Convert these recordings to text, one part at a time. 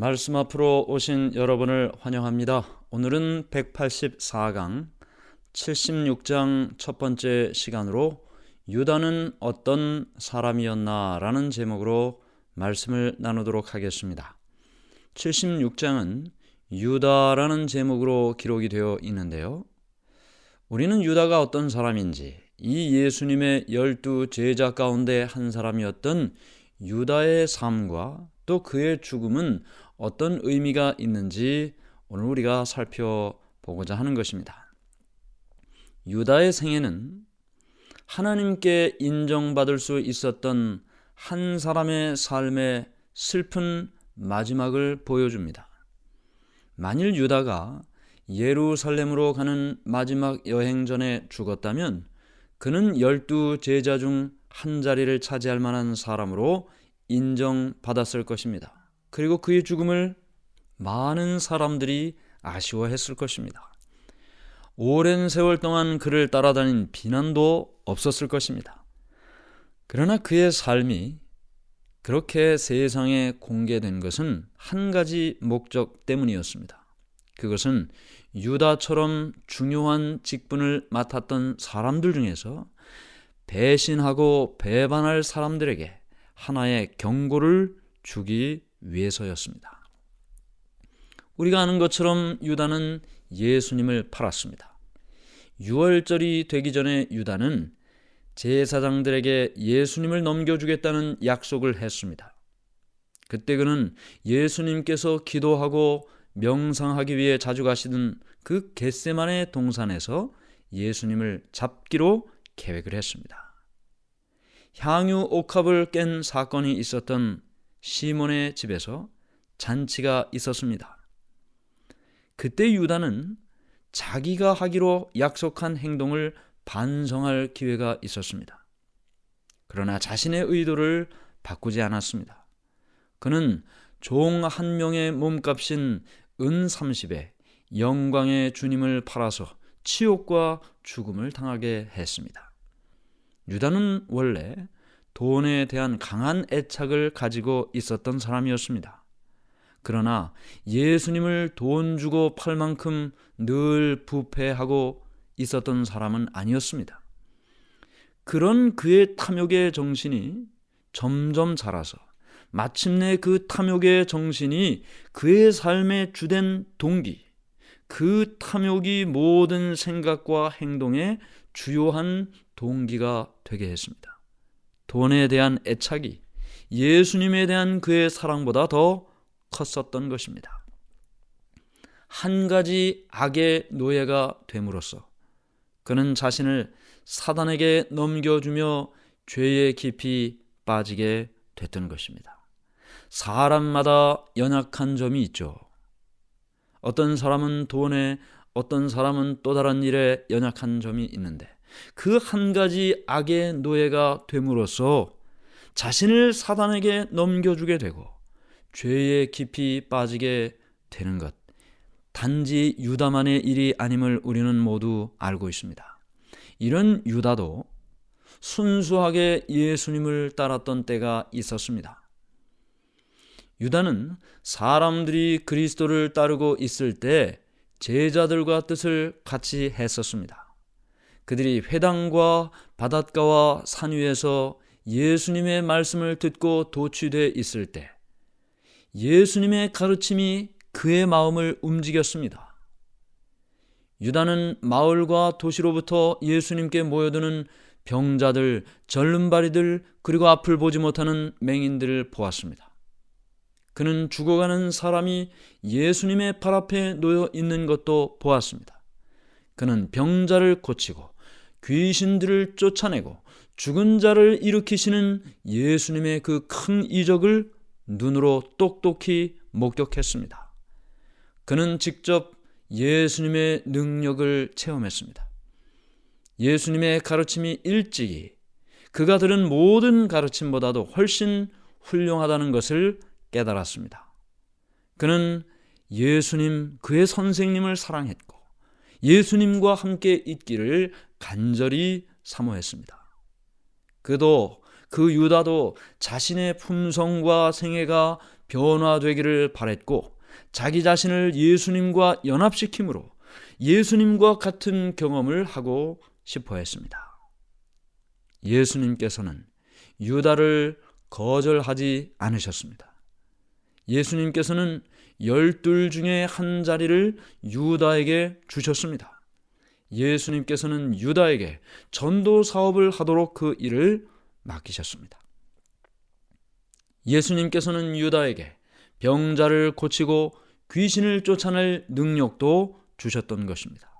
말씀 앞으로 오신 여러분을 환영합니다. 오늘은 184강 76장 첫 번째 시간으로 유다는 어떤 사람이었나 라는 제목으로 말씀을 나누도록 하겠습니다. 76장은 유다라는 제목으로 기록이 되어 있는데요. 우리는 유다가 어떤 사람인지 이 예수님의 열두 제자 가운데 한 사람이었던 유다의 삶과 또 그의 죽음은 어떤 의미가 있는지 오늘 우리가 살펴보고자 하는 것입니다. 유다의 생애는 하나님께 인정받을 수 있었던 한 사람의 삶의 슬픈 마지막을 보여줍니다. 만일 유다가 예루살렘으로 가는 마지막 여행 전에 죽었다면 그는 열두 제자 중 한 자리를 차지할 만한 사람으로 인정받았을 것입니다. 그리고 그의 죽음을 많은 사람들이 아쉬워했을 것입니다. 오랜 세월 동안 그를 따라다닌 비난도 없었을 것입니다. 그러나 그의 삶이 그렇게 세상에 공개된 것은 한 가지 목적 때문이었습니다. 그것은 유다처럼 중요한 직분을 맡았던 사람들 중에서 배신하고 배반할 사람들에게 하나의 경고를 주기 위해서였습니다. 우리가 아는 것처럼 유다는 예수님을 팔았습니다. 6월절이 되기 전에 유다는 제사장들에게 예수님을 넘겨주겠다는 약속을 했습니다. 그때 그는 예수님께서 기도하고 명상하기 위해 자주 가시던 그 겟세만의 동산에서 예수님을 잡기로 계획을 했습니다. 향유 옥합을 깬 사건이 있었던 시몬의 집에서 잔치가 있었습니다. 그때 유다는 자기가 하기로 약속한 행동을 반성할 기회가 있었습니다. 그러나 자신의 의도를 바꾸지 않았습니다. 그는 종 한 명의 몸값인 은 30에 영광의 주님을 팔아서 치욕과 죽음을 당하게 했습니다. 유다는 원래 돈에 대한 강한 애착을 가지고 있었던 사람이었습니다. 그러나 예수님을 돈 주고 팔 만큼 늘 부패하고 있었던 사람은 아니었습니다. 그런 그의 탐욕의 정신이 점점 자라서 마침내 그 탐욕의 정신이 그의 삶의 주된 동기, 그 탐욕이 모든 생각과 행동의 주요한 동기가 되게 했습니다. 돈에 대한 애착이 예수님에 대한 그의 사랑보다 더 컸었던 것입니다. 한 가지 악의 노예가 됨으로써 그는 자신을 사단에게 넘겨주며 죄의 깊이 빠지게 됐던 것입니다. 사람마다 연약한 점이 있죠. 어떤 사람은 돈에, 어떤 사람은 또 다른 일에 연약한 점이 있는데 그 한 가지 악의 노예가 됨으로써 자신을 사단에게 넘겨주게 되고 죄에 깊이 빠지게 되는 것. 단지 유다만의 일이 아님을 우리는 모두 알고 있습니다. 이런 유다도 순수하게 예수님을 따랐던 때가 있었습니다. 유다는 사람들이 그리스도를 따르고 있을 때 제자들과 뜻을 같이 했었습니다. 그들이 회당과 바닷가와 산 위에서 예수님의 말씀을 듣고 도취돼 있을 때 예수님의 가르침이 그의 마음을 움직였습니다. 유다는 마을과 도시로부터 예수님께 모여드는 병자들, 절름발이들, 그리고 앞을 보지 못하는 맹인들을 보았습니다. 그는 죽어가는 사람이 예수님의 팔 앞에 놓여 있는 것도 보았습니다. 그는 병자를 고치고 귀신들을 쫓아내고 죽은 자를 일으키시는 예수님의 그 큰 이적을 눈으로 똑똑히 목격했습니다. 그는 직접 예수님의 능력을 체험했습니다. 예수님의 가르침이 일찍이 그가 들은 모든 가르침보다도 훨씬 훌륭하다는 것을 깨달았습니다. 그는 예수님, 그의 선생님을 사랑했고, 예수님과 함께 있기를 간절히 사모했습니다. 그도 그 유다도 자신의 품성과 생애가 변화되기를 바랬고 자기 자신을 예수님과 연합시킴으로 예수님과 같은 경험을 하고 싶어 했습니다. 예수님께서는 유다를 거절하지 않으셨습니다. 예수님께서는 열둘 중에 한 자리를 유다에게 주셨습니다. 예수님께서는 유다에게 전도 사업을 하도록 그 일을 맡기셨습니다. 예수님께서는 유다에게 병자를 고치고 귀신을 쫓아낼 능력도 주셨던 것입니다.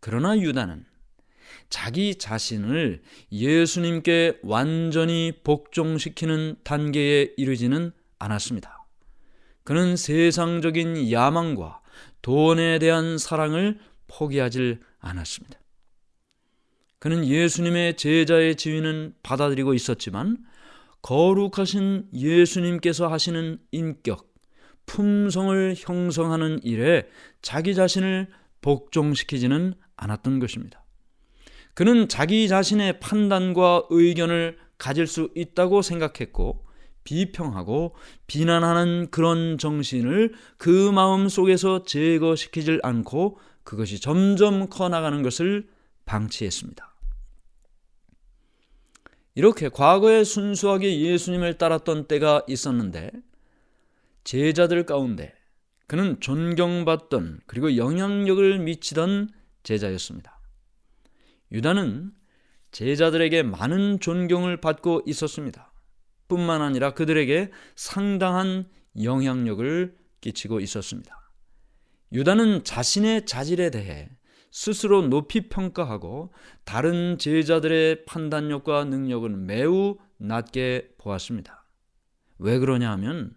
그러나 유다는 자기 자신을 예수님께 완전히 복종시키는 단계에 이르지는 않았습니다. 그는 세상적인 야망과 돈에 대한 사랑을 포기하질 않았습니다. 그는 예수님의 제자의 지위는 받아들이고 있었지만 거룩하신 예수님께서 하시는 인격, 품성을 형성하는 일에 자기 자신을 복종시키지는 않았던 것입니다. 그는 자기 자신의 판단과 의견을 가질 수 있다고 생각했고 비평하고 비난하는 그런 정신을 그 마음 속에서 제거시키질 않고 그것이 점점 커나가는 것을 방치했습니다. 이렇게 과거에 순수하게 예수님을 따랐던 때가 있었는데 제자들 가운데 그는 존경받던 그리고 영향력을 미치던 제자였습니다. 유다는 제자들에게 많은 존경을 받고 있었습니다. 뿐만 아니라 그들에게 상당한 영향력을 끼치고 있었습니다. 유다는 자신의 자질에 대해 스스로 높이 평가하고 다른 제자들의 판단력과 능력은 매우 낮게 보았습니다. 왜 그러냐 하면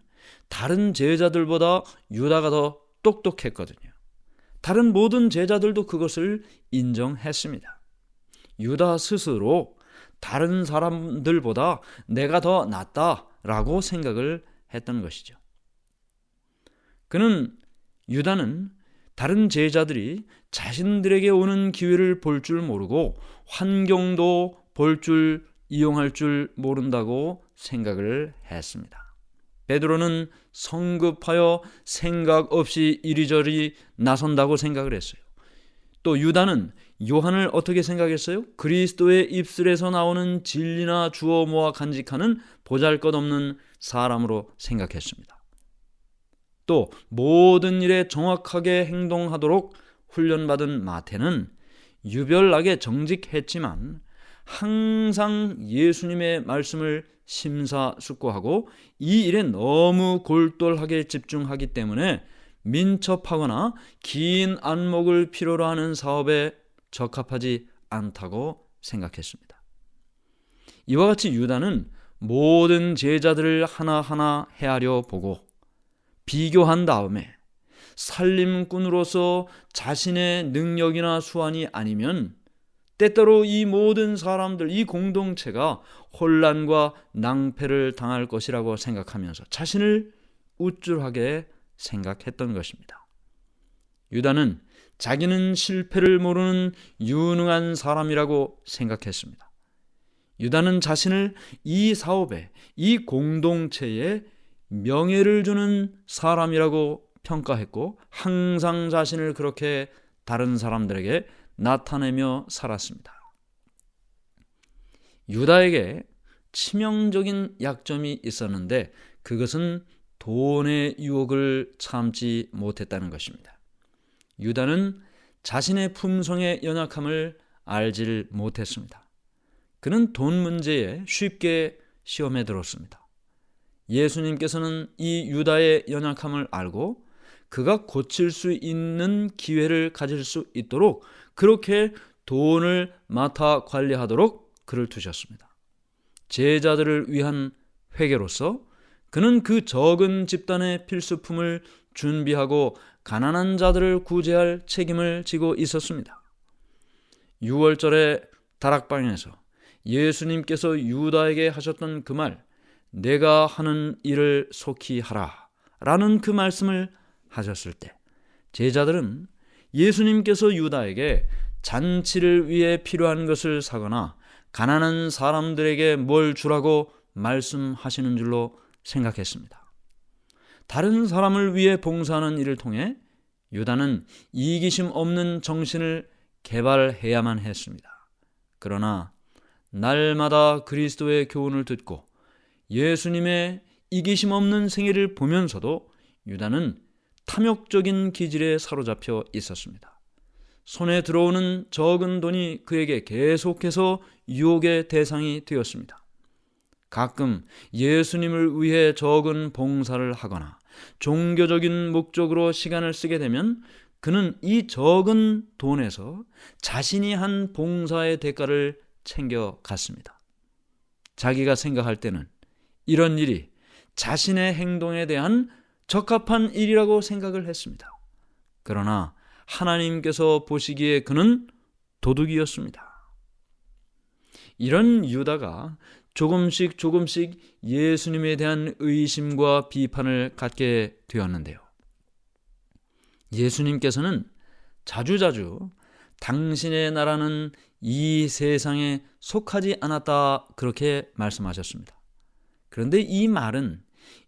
다른 제자들보다 유다가 더 똑똑했거든요. 다른 모든 제자들도 그것을 인정했습니다. 유다 스스로 다른 사람들보다 내가 더 낫다라고 생각을 했던 것이죠. 그는 유다는 다른 제자들이 자신들에게 오는 기회를 볼 줄 모르고 환경도 볼 줄 이용할 줄 모른다고 생각을 했습니다. 베드로는 성급하여 생각 없이 이리저리 나선다고 생각을 했어요. 또 유다는 요한을 어떻게 생각했어요? 그리스도의 입술에서 나오는 진리나 주어 모아 간직하는 보잘것없는 사람으로 생각했습니다. 또 모든 일에 정확하게 행동하도록 훈련받은 마태는 유별나게 정직했지만 항상 예수님의 말씀을 심사숙고하고 이 일에 너무 골똘하게 집중하기 때문에 민첩하거나 긴 안목을 필요로 하는 사업에 적합하지 않다고 생각했습니다. 이와 같이 유다는 모든 제자들을 하나하나 헤아려 보고 비교한 다음에 살림꾼으로서 자신의 능력이나 수완이 아니면 때때로 이 모든 사람들, 이 공동체가 혼란과 낭패를 당할 것이라고 생각하면서 자신을 우쭐하게 생각했던 것입니다. 유다는 자기는 실패를 모르는 유능한 사람이라고 생각했습니다. 유다는 자신을 이 사업에, 이 공동체에 명예를 주는 사람이라고 평가했고, 항상 자신을 그렇게 다른 사람들에게 나타내며 살았습니다. 유다에게 치명적인 약점이 있었는데 그것은 돈의 유혹을 참지 못했다는 것입니다. 유다는 자신의 품성의 연약함을 알질 못했습니다. 그는 돈 문제에 쉽게 시험에 들었습니다. 예수님께서는 이 유다의 연약함을 알고 그가 고칠 수 있는 기회를 가질 수 있도록 그렇게 돈을 맡아 관리하도록 그를 두셨습니다. 제자들을 위한 회계로서 그는 그 적은 집단의 필수품을 준비하고 가난한 자들을 구제할 책임을 지고 있었습니다. 6월절에 다락방에서 예수님께서 유다에게 하셨던 그 말, 내가 하는 일을 속히 하라. 라는 그 말씀을 하셨을 때, 제자들은 예수님께서 유다에게 잔치를 위해 필요한 것을 사거나 가난한 사람들에게 뭘 주라고 말씀하시는 줄로 생각했습니다. 다른 사람을 위해 봉사하는 일을 통해 유다는 이기심 없는 정신을 개발해야만 했습니다. 그러나 날마다 그리스도의 교훈을 듣고 예수님의 이기심 없는 생애를 보면서도 유다는 탐욕적인 기질에 사로잡혀 있었습니다. 손에 들어오는 적은 돈이 그에게 계속해서 유혹의 대상이 되었습니다. 가끔 예수님을 위해 적은 봉사를 하거나 종교적인 목적으로 시간을 쓰게 되면 그는 이 적은 돈에서 자신이 한 봉사의 대가를 챙겨 갔습니다. 자기가 생각할 때는 이런 일이 자신의 행동에 대한 적합한 일이라고 생각을 했습니다. 그러나 하나님께서 보시기에 그는 도둑이었습니다. 이런 유다가 조금씩 조금씩 예수님에 대한 의심과 비판을 갖게 되었는데요. 예수님께서는 자주자주 당신의 나라는 이 세상에 속하지 않았다 그렇게 말씀하셨습니다. 그런데 이 말은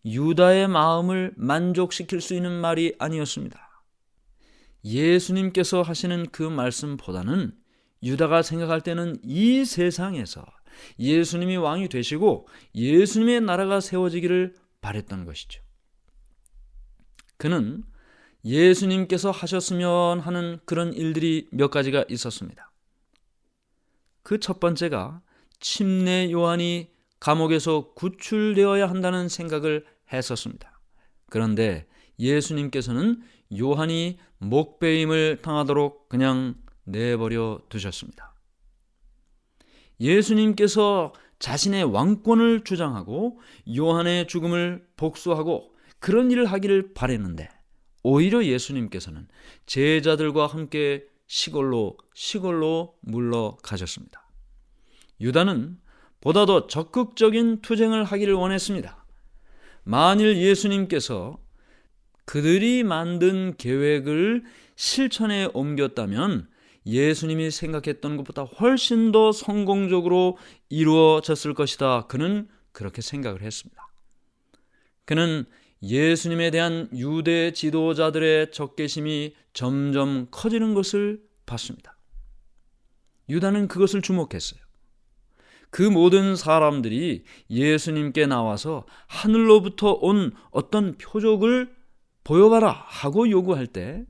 유다의 마음을 만족시킬 수 있는 말이 아니었습니다. 예수님께서 하시는 그 말씀보다는 유다가 생각할 때는 이 세상에서 예수님이 왕이 되시고 예수님의 나라가 세워지기를 바랬던 것이죠. 그는 예수님께서 하셨으면 하는 그런 일들이 몇 가지가 있었습니다. 그 첫 번째가 침례 요한이 감옥에서 구출되어야 한다는 생각을 했었습니다. 그런데 예수님께서는 요한이 목배임을 당하도록 그냥 내버려 두셨습니다. 예수님께서 자신의 왕권을 주장하고 요한의 죽음을 복수하고 그런 일을 하기를 바랬는데 오히려 예수님께서는 제자들과 함께 시골로 시골로 물러가셨습니다. 유다는 보다 더 적극적인 투쟁을 하기를 원했습니다. 만일 예수님께서 그들이 만든 계획을 실천에 옮겼다면 예수님이 생각했던 것보다 훨씬 더 성공적으로 이루어졌을 것이다. 그는 그렇게 생각을 했습니다. 그는 예수님에 대한 유대 지도자들의 적개심이 점점 커지는 것을 봤습니다. 유다는 그것을 주목했어요. 그 모든 사람들이 예수님께 나와서 하늘로부터 온 어떤 표적을 보여봐라 하고 요구할 때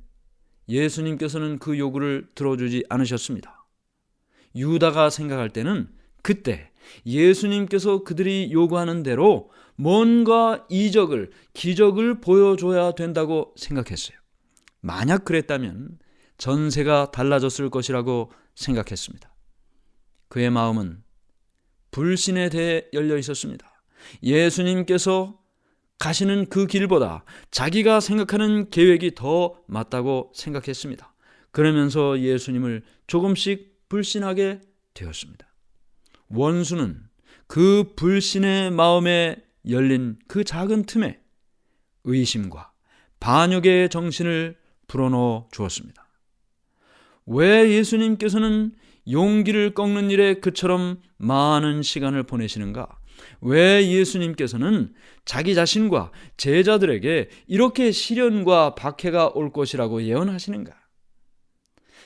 예수님께서는 그 요구를 들어주지 않으셨습니다. 유다가 생각할 때는 그때 예수님께서 그들이 요구하는 대로 뭔가 이적을, 기적을 보여줘야 된다고 생각했어요. 만약 그랬다면 전세가 달라졌을 것이라고 생각했습니다. 그의 마음은 불신에 대해 열려 있었습니다. 예수님께서 가시는 그 길보다 자기가 생각하는 계획이 더 맞다고 생각했습니다. 그러면서 예수님을 조금씩 불신하게 되었습니다. 원수는 그 불신의 마음에 열린 그 작은 틈에 의심과 반역의 정신을 불어넣어 주었습니다. 왜 예수님께서는 용기를 꺾는 일에 그처럼 많은 시간을 보내시는가? 왜 예수님께서는 자기 자신과 제자들에게 이렇게 시련과 박해가 올 것이라고 예언하시는가?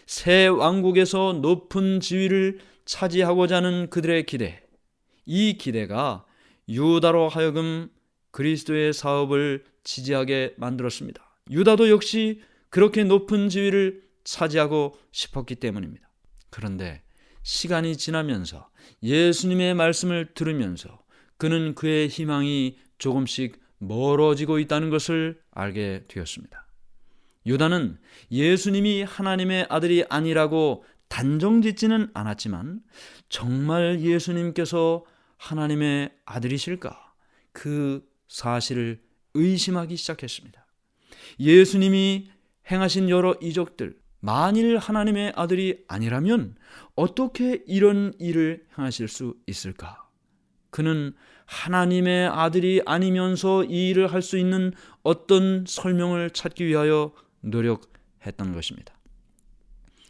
새 왕국에서 높은 지위를 차지하고자 하는 그들의 기대, 이 기대가 유다로 하여금 그리스도의 사업을 지지하게 만들었습니다. 유다도 역시 그렇게 높은 지위를 차지하고 싶었기 때문입니다. 그런데 시간이 지나면서 예수님의 말씀을 들으면서 그는 그의 희망이 조금씩 멀어지고 있다는 것을 알게 되었습니다. 유다는 예수님이 하나님의 아들이 아니라고 단정 짓지는 않았지만 정말 예수님께서 하나님의 아들이실까? 그 사실을 의심하기 시작했습니다. 예수님이 행하신 여러 이적들, 만일 하나님의 아들이 아니라면 어떻게 이런 일을 행하실 수 있을까? 그는 하나님의 아들이 아니면서 이 일을 할 수 있는 어떤 설명을 찾기 위하여 노력했던 것입니다.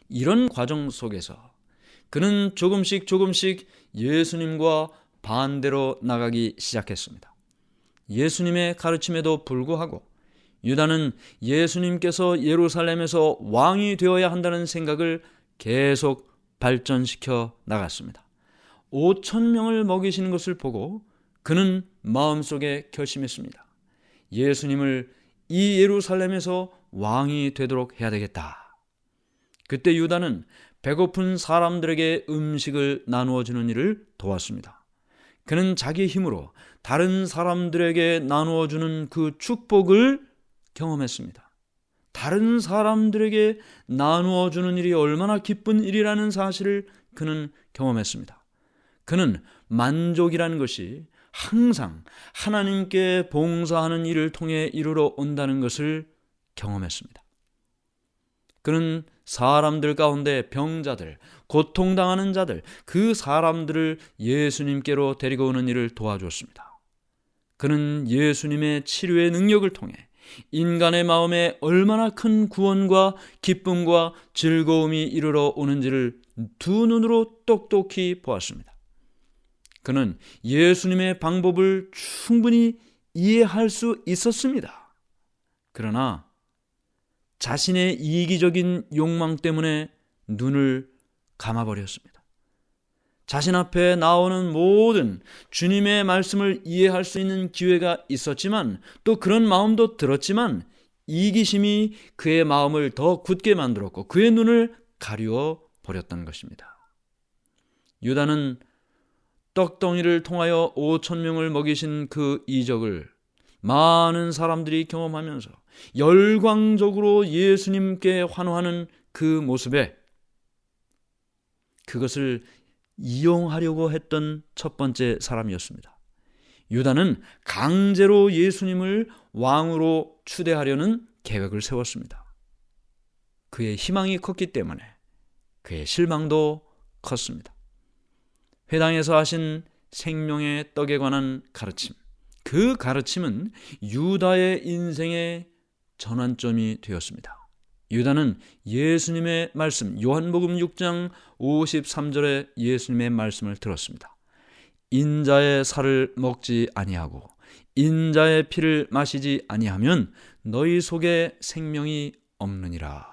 이런 과정 속에서 그는 조금씩 조금씩 예수님과 반대로 나가기 시작했습니다. 예수님의 가르침에도 불구하고 유다는 예수님께서 예루살렘에서 왕이 되어야 한다는 생각을 계속 발전시켜 나갔습니다. 5천 명을 먹이시는 것을 보고 그는 마음속에 결심했습니다. 예수님을 이 예루살렘에서 왕이 되도록 해야 되겠다. 그때 유다는 배고픈 사람들에게 음식을 나누어 주는 일을 도왔습니다. 그는 자기 힘으로 다른 사람들에게 나누어 주는 그 축복을 경험했습니다. 다른 사람들에게 나누어 주는 일이 얼마나 기쁜 일이라는 사실을 그는 경험했습니다. 그는 만족이라는 것이 항상 하나님께 봉사하는 일을 통해 이루러 온다는 것을 경험했습니다. 그는 사람들 가운데 병자들, 고통당하는 자들, 그 사람들을 예수님께로 데리고 오는 일을 도와주었습니다. 그는 예수님의 치료의 능력을 통해 인간의 마음에 얼마나 큰 구원과 기쁨과 즐거움이 이르러 오는지를 두 눈으로 똑똑히 보았습니다. 그는 예수님의 방법을 충분히 이해할 수 있었습니다. 그러나 자신의 이기적인 욕망 때문에 눈을 감아버렸습니다. 자신 앞에 나오는 모든 주님의 말씀을 이해할 수 있는 기회가 있었지만 또 그런 마음도 들었지만 이기심이 그의 마음을 더 굳게 만들었고 그의 눈을 가리워 버렸던 것입니다. 유다는 떡덩이를 통하여 5천 명을 먹이신 그 이적을 많은 사람들이 경험하면서 열광적으로 예수님께 환호하는 그 모습에 그것을 이용하려고 했던 첫 번째 사람이었습니다. 유다는 강제로 예수님을 왕으로 추대하려는 계획을 세웠습니다. 그의 희망이 컸기 때문에 그의 실망도 컸습니다. 회당에서 하신 생명의 떡에 관한 가르침. 그 가르침은 유다의 인생의 전환점이 되었습니다. 유다는 예수님의 말씀, 요한복음 6장 53절에 예수님의 말씀을 들었습니다. 인자의 살을 먹지 아니하고 인자의 피를 마시지 아니하면 너희 속에 생명이 없느니라.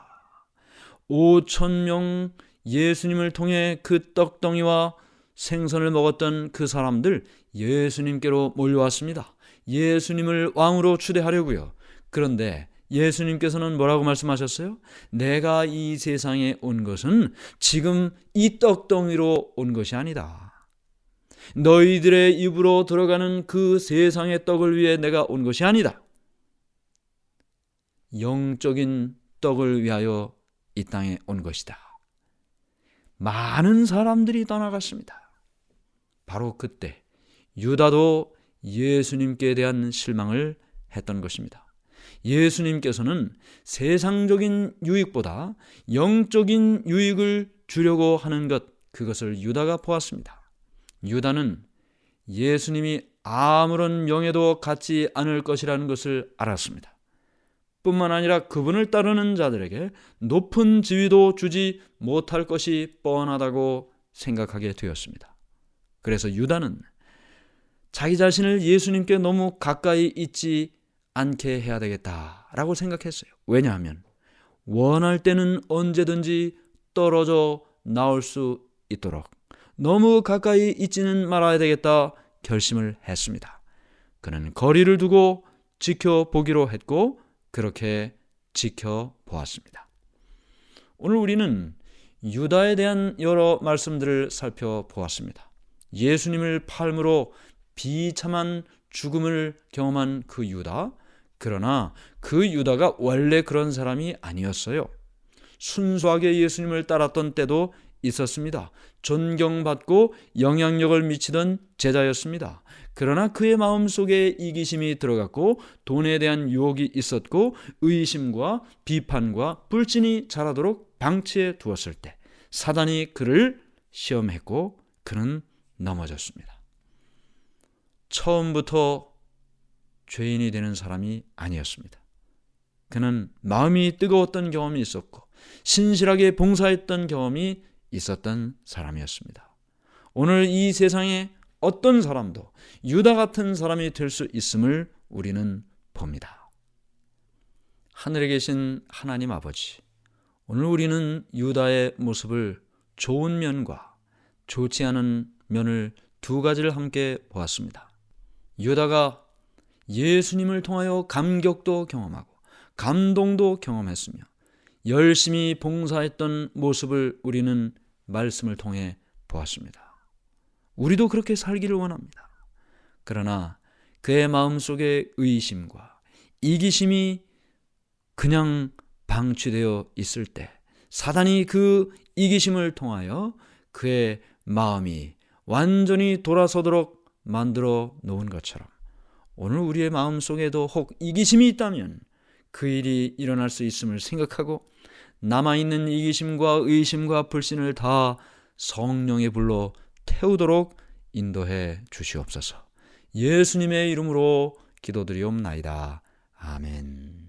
5천 명 예수님을 통해 그 떡덩이와 생선을 먹었던 그 사람들 예수님께로 몰려왔습니다. 예수님을 왕으로 추대하려고요. 그런데 예수님께서는 뭐라고 말씀하셨어요? 내가 이 세상에 온 것은 지금 이 떡덩이로 온 것이 아니다. 너희들의 입으로 들어가는 그 세상의 떡을 위해 내가 온 것이 아니다. 영적인 떡을 위하여 이 땅에 온 것이다. 많은 사람들이 떠나갔습니다. 바로 그때 유다도 예수님께 대한 실망을 했던 것입니다. 예수님께서는 세상적인 유익보다 영적인 유익을 주려고 하는 것, 그것을 유다가 보았습니다. 유다는 예수님이 아무런 명예도 갖지 않을 것이라는 것을 알았습니다. 뿐만 아니라 그분을 따르는 자들에게 높은 지위도 주지 못할 것이 뻔하다고 생각하게 되었습니다. 그래서 유다는 자기 자신을 예수님께 너무 가까이 있지 않게 해야 되겠다라고 생각했어요. 왜냐하면 원할 때는 언제든지 떨어져 나올 수 있도록 너무 가까이 있지는 말아야 되겠다 결심을 했습니다. 그는 거리를 두고 지켜보기로 했고 그렇게 지켜보았습니다. 오늘 우리는 유다에 대한 여러 말씀들을 살펴보았습니다. 예수님을 팔므로 비참한 죽음을 경험한 그 유다. 그러나 그 유다가 원래 그런 사람이 아니었어요. 순수하게 예수님을 따랐던 때도 있었습니다. 존경받고 영향력을 미치던 제자였습니다. 그러나 그의 마음 속에 이기심이 들어갔고 돈에 대한 유혹이 있었고 의심과 비판과 불신이 자라도록 방치해 두었을 때 사단이 그를 시험했고 그는 넘어졌습니다. 처음부터 죄인이 되는 사람이 아니었습니다. 그는 마음이 뜨거웠던 경험이 있었고 신실하게 봉사했던 경험이 있었던 사람이었습니다. 오늘 이 세상에 어떤 사람도 유다 같은 사람이 될 수 있음을 우리는 봅니다. 하늘에 계신 하나님 아버지, 오늘 우리는 유다의 모습을 좋은 면과 좋지 않은 면을 두 가지를 함께 보았습니다. 유다가 예수님을 통하여 감격도 경험하고 감동도 경험했으며 열심히 봉사했던 모습을 우리는 말씀을 통해 보았습니다. 우리도 그렇게 살기를 원합니다. 그러나 그의 마음속에 의심과 이기심이 그냥 방치되어 있을 때 사단이 그 이기심을 통하여 그의 마음이 완전히 돌아서도록 만들어 놓은 것처럼 오늘 우리의 마음 속에도 혹 이기심이 있다면 그 일이 일어날 수 있음을 생각하고 남아있는 이기심과 의심과 불신을 다 성령의 불로 태우도록 인도해 주시옵소서. 예수님의 이름으로 기도드리옵나이다. 아멘.